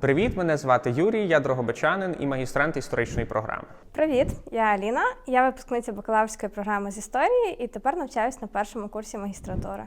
Привіт, мене звати Юрій, я дрогобичанин і магістрант історичної програми. Привіт, я Аліна. Я випускниця бакалаврської програми з історії і тепер навчаюсь на першому курсі магістратури.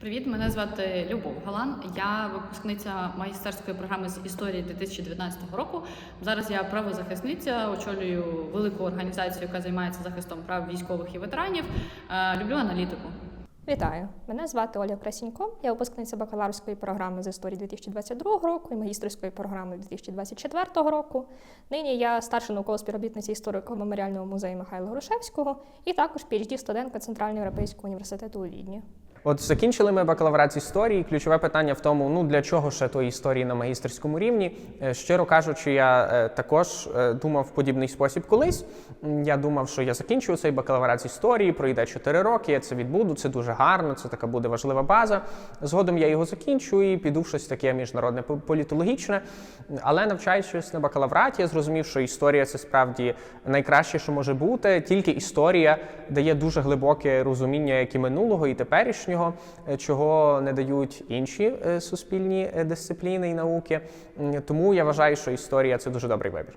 Привіт, мене звати Любов Галан. Я випускниця магістерської програми з історії 2019 року. Зараз я правозахисниця, очолюю велику організацію, яка займається захистом прав військових і ветеранів. Е, Люблю аналітику. Вітаю! Мене звати Оля Красінько. Я випускниця бакалаврської програми з історії 2022 року і магістрської програми 2024 року. Нині я старша наукова співробітниця історико меморіального музею Михайла Грушевського і також phd студентка Центрального європейського університету у Відні. От закінчили ми бакалаврат з історії. Ключове питання в тому, ну для чого ще тої історії на магістерському рівні. Е, Щиро кажучи, я е, також е, думав в подібний спосіб колись. Я думав, що я закінчую цей бакалаврат з історії, пройде 4 роки, я це відбуду, це дуже гарно, це така буде важлива база. Згодом я його закінчу і піду в щось таке міжнародне політологічне. Але навчаючись на бакалавраті, я зрозумів, що історія це справді найкраще, що може бути. Тільки історія дає дуже глибоке розуміння як і минулого, і теперішнього, е, чого не дають інші е, суспільні е, дисципліни і науки. Тому я вважаю, що історія це дуже добрий вибір.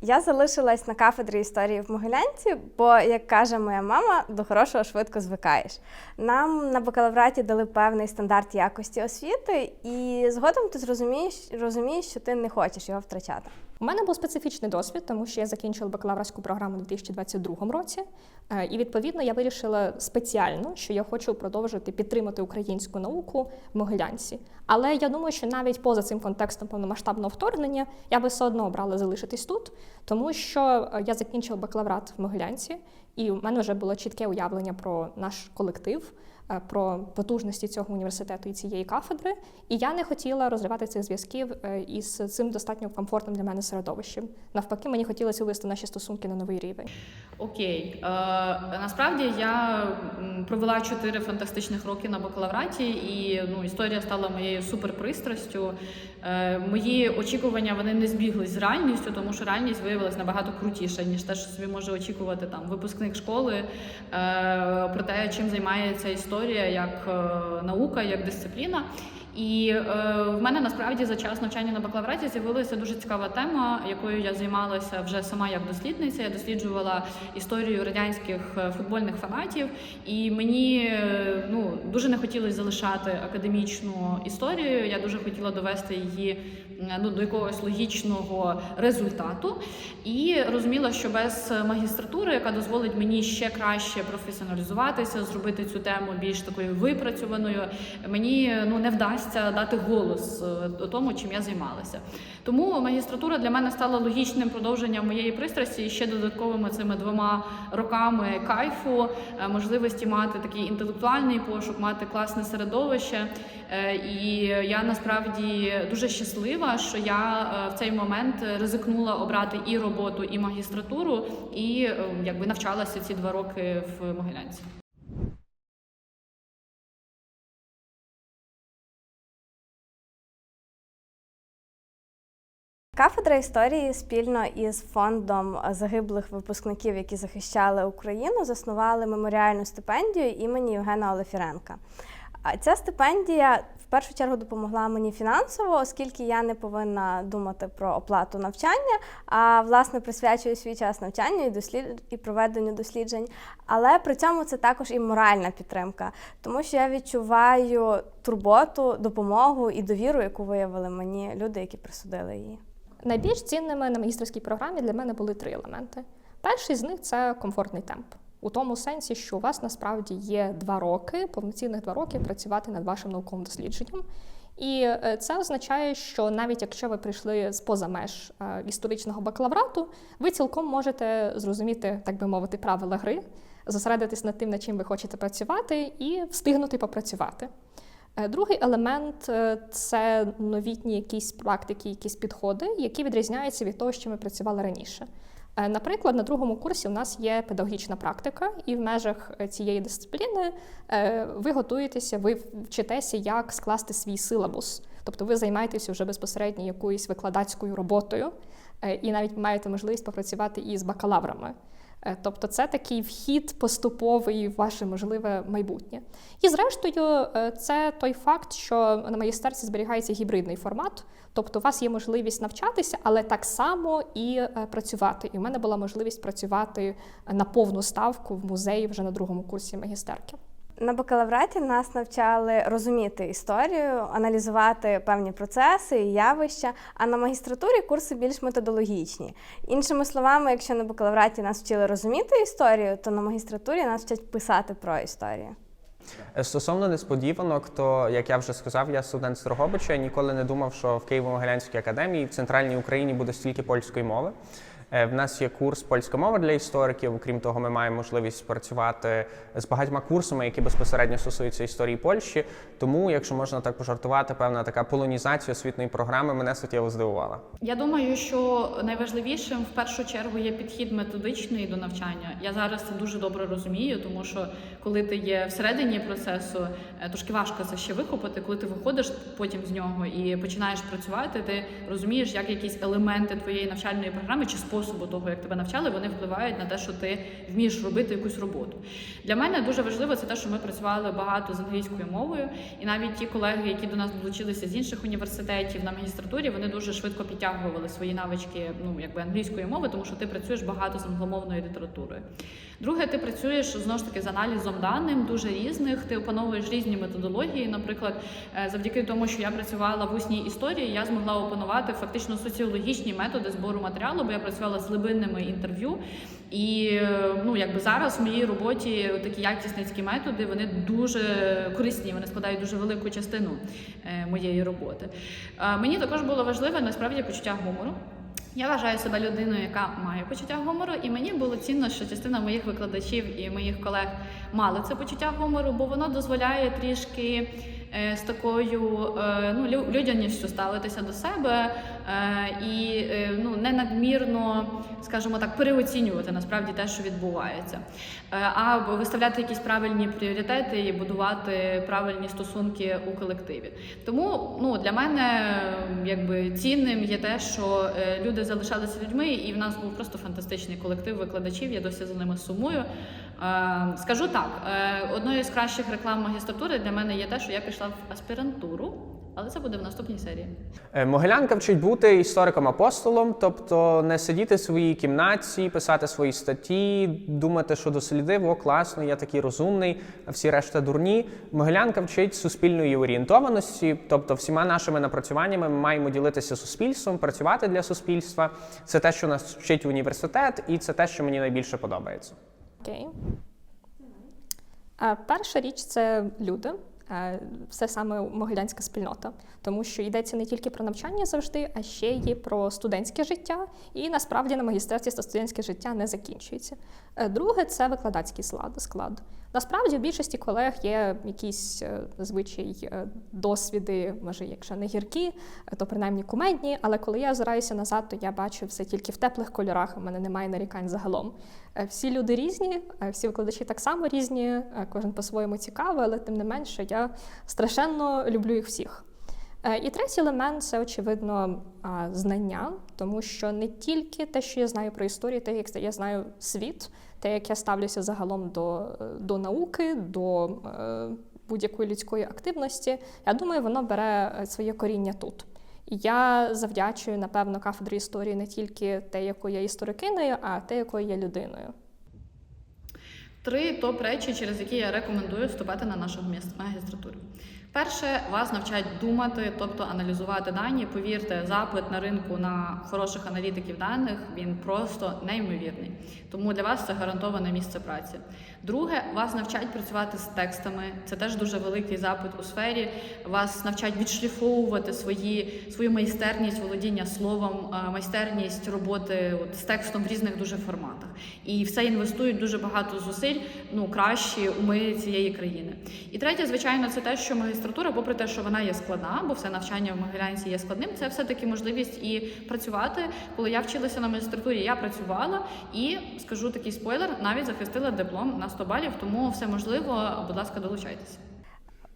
Я залишилась на кафедрі історії в Могилянці, бо, як каже моя мама, до хорошого швидко звикаєш. Нам на бакалавраті дали певний стандарт якості освіти, і згодом ти зрозумієш, розумієш, що ти не хочеш його втрачати. У мене був специфічний досвід, тому що я закінчила бакалаврську програму у 2022 році. Е, І відповідно я вирішила спеціально, що я хочу продовжити підтримати українську науку в Могилянці. Але я думаю, що навіть поза цим контекстом повномасштабного вторгнення я би все одно обрала залишитись тут, тому що е, я закінчила бакалаврат в Могилянці, і у мене вже було чітке уявлення про наш колектив. Е, Про потужності цього університету і цієї кафедри, і я не хотіла розривати цих зв'язків е, із цим достатньо комфортним для мене середовищем. Навпаки, мені хотілося вивести наші стосунки на новий рівень. Окей, е, насправді я провела чотири фантастичних роки на бакалавраті, і ну, історія стала моєю суперпристрастю. Е, мої очікування вони не збіглись з реальністю, тому що реальність виявилася набагато крутіша, ніж те, що собі може очікувати там випускник школи е, про те, чим займається історія як е, наука, як дисципліна. І е, в мене насправді за час навчання на бакалавраті з'явилася дуже цікава тема, якою я займалася вже сама як дослідниця. Я досліджувала історію радянських е, футбольних фанатів, і мені е, ну дуже не хотілося залишати академічну історію. Я дуже хотіла довести її ну до якогось логічного результату. І розуміла, що без магістратури, яка дозволить мені ще краще професіоналізуватися, зробити цю тему більш такою випрацьованою, мені ну не вдасться дати голос е, тому, чим я займалася. Тому магістратура для мене стала логічним продовженням моєї пристрасті і ще додатковими цими двома роками кайфу, е, можливості мати такий інтелектуальний пошук, мати класне середовище. Е, І я насправді дуже щаслива, що я е, в цей момент ризикнула обрати і роботу, і магістратуру, і е, якби навчалася ці два роки в Могилянці. Кафедра історії спільно із фондом загиблих випускників, які захищали Україну, заснували меморіальну стипендію імені Євгена Олефіренка. А Ця стипендія першу чергу допомогла мені фінансово, оскільки я не повинна думати про оплату навчання, а власне присвячую свій час навчанню і дослід... і проведенню досліджень. Але при цьому це також і моральна підтримка, тому що я відчуваю турботу, допомогу і довіру, яку виявили мені люди, які присудили її. Найбільш цінними на магістерській програмі для мене були три елементи. Перший з них це комфортний темп. У тому сенсі, що у вас насправді є два роки, повноцінних два роки працювати над вашим науковим дослідженням. І е, це означає, що навіть якщо ви прийшли з поза меж е, історичного бакалаврату, ви цілком можете зрозуміти, так би мовити, правила гри, зосередитись над тим, над чим ви хочете працювати, і встигнути попрацювати. Е, Другий елемент це новітні якісь практики, якісь підходи, які відрізняються від того, що ми працювали раніше. Е, Наприклад, на другому курсі у нас є педагогічна практика, і в межах е, цієї дисципліни е, ви готуєтеся, ви вчитеся, як скласти свій силабус. Тобто ви займаєтеся вже безпосередньо якоюсь викладацькою роботою, і навіть маєте можливість попрацювати із бакалаврами. Е, Тобто це такий вхід поступовий в ваше можливе майбутнє. І зрештою, е, це той факт, що на магістерці зберігається гібридний формат, тобто у вас є можливість навчатися, але так само і е, працювати. І в мене була можливість працювати на повну ставку в музеї вже на другому курсі магістерки. На бакалавраті нас навчали розуміти історію, аналізувати певні процеси і явища. А на магістратурі курси більш методологічні. Іншими словами, якщо на бакалавраті нас вчили розуміти історію, то на магістратурі нас вчать писати про історію. Е, Стосовно несподіванок, то як я вже сказав, я студент з Дрогобича. Я ніколи не думав, що в Києво-Могилянській академії в центральній Україні буде стільки польської мови. Е, В нас є курс польська мова для істориків. Окрім того, ми маємо можливість працювати з багатьма курсами, які безпосередньо стосуються історії Польщі. Тому, якщо можна так пожартувати, певна така полонізація освітньої програми мене суттєво здивувала. Я думаю, що найважливішим в першу чергу є підхід методичний до навчання. Я зараз це дуже добре розумію, тому що коли ти є всередині процесу, е, трошки важко це ще вихопити. Коли ти виходиш потім з нього і починаєш працювати, ти розумієш, як якісь елементи твоєї навчальної програми чи способу того, як тебе навчали, вони впливають на те, що ти вмієш робити якусь роботу. Для мене дуже важливо це те, що ми працювали багато з англійською мовою, і навіть ті колеги, які до нас долучилися з інших університетів на магістратурі, вони дуже швидко підтягували свої навички ну якби англійської мови, тому що ти працюєш багато з англомовною літературою. Друге, ти працюєш знову ж таки з аналізом даним дуже різних. Ти опановуєш різні методології. Наприклад, е, завдяки тому, що я працювала в усній історії, я змогла опанувати фактично соціологічні методи збору матеріалу, бо я працювала з глибинними інтерв'ю. І ну якби зараз в моїй роботі такі якісницькі методи вони дуже корисні. Вони складають дуже велику частину е, моєї роботи. Е, Мені також було важливе насправді почуття гумору. Я вважаю себе людиною, яка має почуття гумору, і мені було цінно, що частина моїх викладачів і моїх колег мали це почуття гумору, бо воно дозволяє трішки з такою е, ну, лю- людяністю ставитися до себе е, і е, ну, не надмірно, скажімо так, переоцінювати насправді те, що відбувається, Е, а виставляти якісь правильні пріоритети і будувати правильні стосунки у колективі. Тому ну, для мене якби цінним є те, що е, люди залишалися людьми, і в нас був просто фантастичний колектив викладачів. Я досі за ними сумую. Е, Скажу так, е, одною з кращих реклам магістратури для мене є те, що я пішла в аспірантуру, але це буде в наступній серії. Е, Могилянка вчить бути істориком-апостолом, тобто не сидіти в своїй кімнаті, писати свої статті, думати, що дослідив, о, класно, я такий розумний, а всі решта дурні. Могилянка вчить суспільної орієнтованості, тобто всіма нашими напрацюваннями ми маємо ділитися суспільством, працювати для суспільства. Це те, що нас вчить університет, і це те, що мені найбільше подобається. Окей. Е, Перша річ це люди. Е, Все саме могилянська спільнота, тому що йдеться не тільки про навчання завжди, а ще й про студентське життя. І насправді на магістерстві студентське життя не закінчується. Е, Друге це викладацький склад. Насправді в більшості колег є якісь е, зазвичай е, досвіди, може, якщо не гіркі, е, то принаймні кумедні. Але коли я озираюся назад, то я бачу все тільки в теплих кольорах. У мене немає нарікань загалом. Е, Всі люди різні, е, всі викладачі так само різні, е, кожен по-своєму цікавий, але тим не менше я страшенно люблю їх всіх. І третій елемент це очевидно знання, тому що не тільки те, що я знаю про історію, те, як я знаю світ, те, як я ставлюся загалом до, до науки, до будь-якої людської активності, я думаю, воно бере своє коріння тут. Я завдячую, напевно, кафедрі історії не тільки те, якою я історикиною, а те, якою я людиною. Три топ речі, через які я рекомендую вступати на нашу магістратуру. Перше, вас навчать думати, тобто аналізувати дані. Повірте, запит на ринку на хороших аналітиків даних він просто неймовірний. Тому для вас це гарантоване місце праці. Друге, вас навчать працювати з текстами. Це теж дуже великий запит у сфері. Вас навчать відшліфовувати свої, свою майстерність володіння словом, е, майстерність роботи от, з текстом в різних дуже форматах. І все інвестують дуже багато зусиль, ну кращі уми цієї країни. І третє, звичайно, це те, що магістратура, попри те, що вона є складна, бо все навчання в Могилянці є складним, це все таки можливість і працювати. Коли я вчилася на магістратурі, я працювала і скажу такий спойлер, навіть захистила диплом на 100 балів, тому все можливо. Будь ласка, долучайтеся.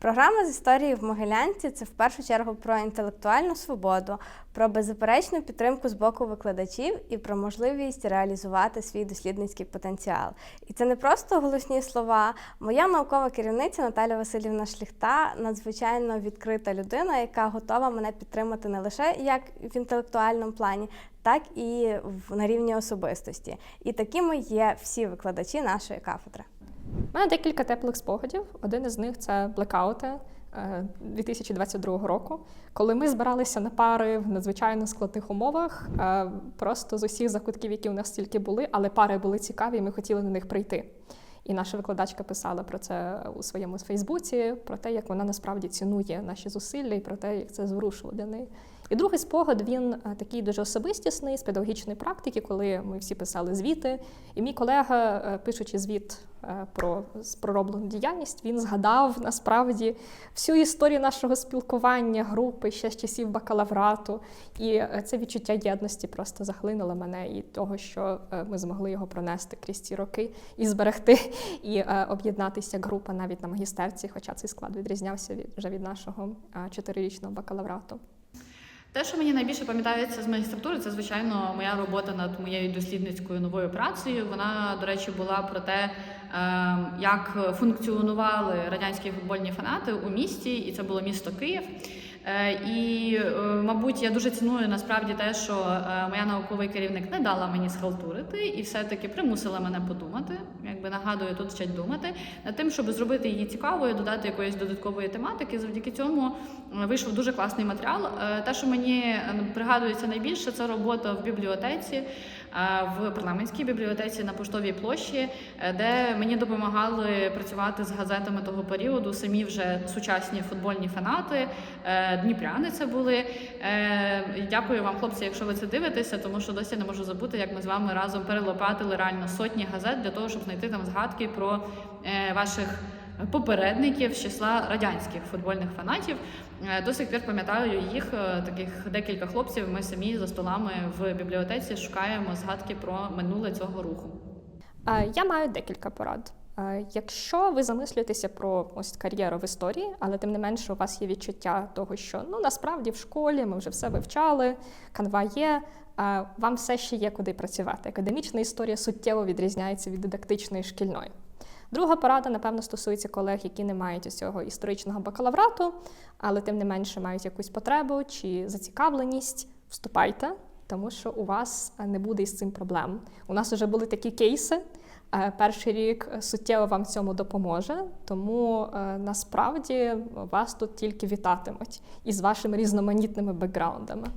Програма з історії в Могилянці це в першу чергу про інтелектуальну свободу, про беззаперечну підтримку з боку викладачів і про можливість реалізувати свій дослідницький потенціал. І це не просто голосні слова. Моя наукова керівниця Наталя Васильівна Шліхта надзвичайно відкрита людина, яка готова мене підтримати не лише як в інтелектуальному плані, так і в- на рівні особистості. І такими є всі викладачі нашої кафедри. У мене декілька теплих спогадів. Один із них це блекаути е, 2022 року, коли ми збиралися на пари в надзвичайно складних умовах, е, просто з усіх закутків, які у нас тільки були, але пари були цікаві, і ми хотіли на них прийти. І наша викладачка писала про це у своєму Фейсбуці, про те, як вона насправді цінує наші зусилля і про те, як це зворушило для неї. І другий спогад він е, такий дуже особистісний з педагогічної практики, коли ми всі писали звіти. І мій колега, е, пишучи звіт е, про пророблену діяльність, він згадав насправді всю історію нашого спілкування, групи ще з часів бакалаврату. І це відчуття єдності просто захлинуло мене і того, що ми змогли його пронести крізь ці роки і зберегти, і об'єднатися як група навіть на магістерці, хоча цей склад відрізнявся від вже від нашого чотирирічного бакалаврату. Те, що мені найбільше пам'ятається з магістратури, це звичайно моя робота над моєю дослідницькою новою працею. Вона, до речі, була про те, е, як функціонували радянські футбольні фанати у місті, і це було місто Київ. Е, І, е, мабуть, я дуже ціную насправді те, що е, моя науковий керівник не дала мені схалтурити і все-таки примусила мене подумати. Якби нагадую, тут вчать думати над тим, щоб зробити її цікавою, додати якоїсь додаткової тематики. Завдяки цьому вийшов дуже класний матеріал. Те, що мені пригадується найбільше, це робота в бібліотеці, в парламентській бібліотеці на поштовій площі, е, де мені допомагали працювати з газетами того періоду. Самі вже сучасні футбольні фанати. Е, Дніпряни це були. Е, Дякую вам, хлопці, якщо ви це дивитеся, тому що досі не можу забути, як ми з вами разом перелопатили реально сотні газет для того, щоб знайти там згадки про ваших попередників з числа радянських футбольних фанатів. Е, До сих пір пам'ятаю їх, е, таких декілька хлопців. Ми самі за столами в бібліотеці шукаємо згадки про минуле цього руху. Е, Я маю декілька порад. Якщо ви замислюєтеся про ось кар'єру в історії, але тим не менше у вас є відчуття того, що ну насправді в школі ми вже все вивчали, канва є. е, Вам все ще є куди працювати. Академічна історія суттєво відрізняється від дидактичної шкільної. Друга порада, напевно, стосується колег, які не мають ось цього історичного бакалаврату, але тим не менше мають якусь потребу чи зацікавленість. Вступайте, тому що у вас е, не буде із цим проблем. У нас вже були такі кейси. Е, Перший рік суттєво вам цьому допоможе, тому е, насправді вас тут тільки вітатимуть із вашими різноманітними бекграундами.